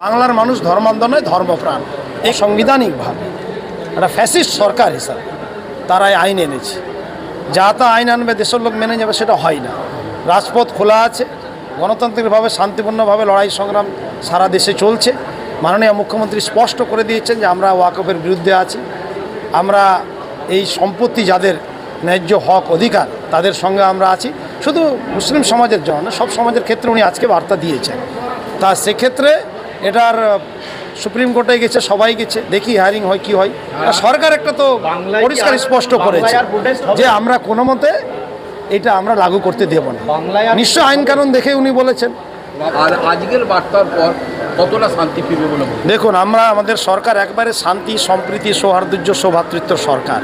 বাংলার মানুষ ধর্মান্ধ নয় ধর্মপ্রাণ। এই সাংবিধানিকভাবে। একটা ফ্যাসিস্ট সরকার হিসাবে তারা আইন এনেছে। যা তা আইন আনবে, দেশের লোক মেনে যাবে সেটা হয় না। রাজপথ খোলা আছে। গণতান্ত্রিকভাবে শান্তিপূর্ণভাবে লড়াই সংগ্রাম সারা দেশে চলছে। মাননীয় মুখ্যমন্ত্রী স্পষ্ট করে দিয়েছেন যে আমরা ওয়াকফের বিরুদ্ধে আছি। আমরা এই সম্পত্তি যাদের ন্যায্য হক অধিকার, তাদের সঙ্গে আমরা আছি। শুধু মুসলিম সমাজের জন্য সব সমাজের ক্ষেত্রে উনি আজকে বার্তা দিয়েছেন। তা সেক্ষেত্রে এটার সুপ্রিম কোর্টে গেছে সবাই গেছে দেখি হায়ারিং হয় কি হয়। আর সরকার একটা তো পরিষ্কার স্পষ্ট করেছে? যে আমরা কোনো মতে এটা আমরা লাগু করতে দেব না। নিশ্চয় আইন কানুন দেখে উনি বলেছেন। আর আজকের বার্তার পর কতটা শান্তি ফিরবে বলে দেখুন আমরা আমাদের সরকার একবারে শান্তি সম্প্রীতি সৌহার্দ্য সৌভাতৃত্ব সরকার।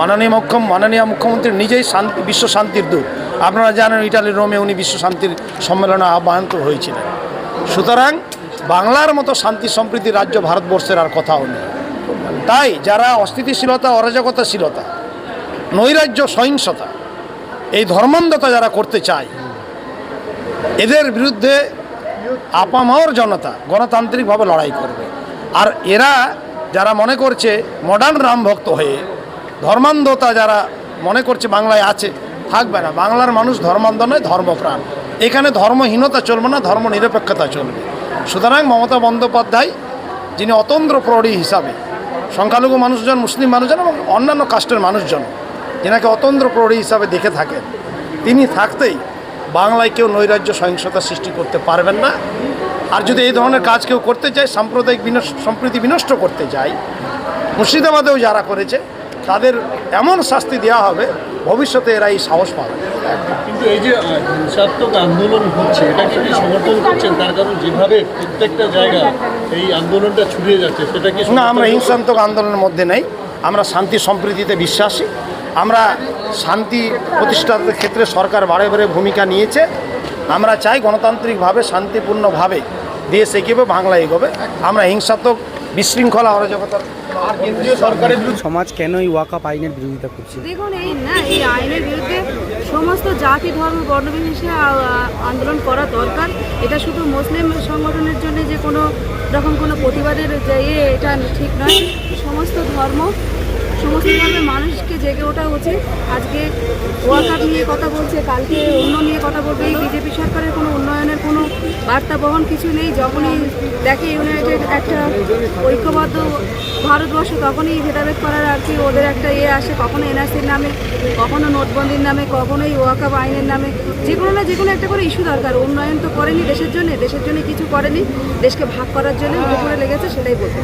মাননীয় মুখ্য মাননীয় মুখ্যমন্ত্রী নিজেই শান্তি বিশ্ব শান্তির দূত। আপনারা জানেন ইটালির রোমে উনি বিশ্ব শান্তির সম্মেলনে আহ্বান তো হয়েছিলেন। সুতরাং বাংলার মতো শান্তি সম্প্রীতি রাজ্য ভারতবর্ষের আর কথাও নেই। তাই যারা অস্থিতিশীলতা, অরাজকতাশীলতা, নৈরাজ্য, সহিংসতা, এই ধর্মান্ধতা যারা করতে চায়, এদের বিরুদ্ধে আপামাওর জনতা গণতান্ত্রিকভাবে লড়াই করবে। আর এরা যারা মনে করছে মডার্ন রামভক্ত হয়ে, ধর্মান্ধতা যারা মনে করছে বাংলায় আছে, থাকবে না। বাংলার মানুষ ধর্মান্ধ নয়, ধর্মপ্রাণ। এখানে ধর্মহীনতা চলবে না ধর্ম নিরপেক্ষতা চলবে। সুতরাং মমতা বন্দ্যোপাধ্যায়, যিনি অতন্ত্র প্রহরী হিসাবে, সংখ্যালঘু মানুষজন, মুসলিম মানুষজন এবং অন্যান্য কাস্টের মানুষজন, যেনাকে অতন্ত্র প্রহরী হিসাবে দেখে থাকেন, তিনি থাকতেই বাংলায় কেউ নৈরাজ্য, সহিংসতা সৃষ্টি করতে পারবেন না। আর যদি এই ধরনের কাজ কেউ করতে চায়, সাম্প্রদায়িক সম্প্রীতি বিনষ্ট করতে চায়, মুর্শিদাবাদেও যারা করেছে, তাদের এমন শাস্তি দেওয়া হবে ভবিষ্যতে এরা এই সাহস পাবে। কিন্তু এই যে হিংসাত্মক আন্দোলন হচ্ছে এটাকে কি সমর্থন করছেন? তার কারণ যেভাবে প্রত্যেকটা জায়গায় এই আন্দোলনটা ছড়িয়ে যাচ্ছে সেটা কি না আমরা হিংসাত্মক আন্দোলনের মধ্যে নেই। আমরা শান্তি সম্প্রীতিতে বিশ্বাসী। আমরা শান্তি প্রতিষ্ঠার ক্ষেত্রে সরকার বারে বারে ভূমিকা নিয়েছে। আমরা চাই গণতান্ত্রিকভাবে শান্তিপূর্ণভাবে দেশ এগিয়ে বাংলা এগোবে। আমরা হিংসাত্মক বিশৃঙ্খলা অরাজকতার কেন্দ্রীয় সরকারের সমাজ কেন এই ওয়াকাপ আইনের বিরোধিতা করছে? দেখুন এই না এই আইনের বিরুদ্ধে সমস্ত জাতি ধর্ম বর্ণবিশেষে আন্দোলন করা দরকার। এটা শুধু মুসলিম সংগঠনের জন্য যে কোনো রকম কোনো প্রতিবাদের যে ইয়ে এটা ঠিক নয়। সমস্ত ধর্ম সমস্ত ধর্মের মানুষকে জেগে ওঠা উচিত। আজকে ওয়ার্ল্ড কাপ নিয়ে কথা বলছে, কালকে অন্য নিয়ে কথা বলবে। বিজেপি সরকারের কোনো উন্নয়নের কোনো বার্তা বহন কিছু নেই। যখনই দেখে ইউনাইটেড একটা ঐক্যবদ্ধ ভারতবর্ষ, তখনই ভেদাভেদ করার আর কি ওদের একটা ইয়ে আসে। কখনো এনআরসির নামে, কখনো নোটবন্দির নামে, কখনোই ওয়াকাপ আইনের নামে। যে কোনো না যে কোনো একটা করে ইস্যু দরকার। উন্নয়ন তো করেনি দেশের জন্য দেশের জন্য কিছু করেনি। দেশকে ভাগ করার জন্য উপরে লেগেছে, সেটাই বলতে।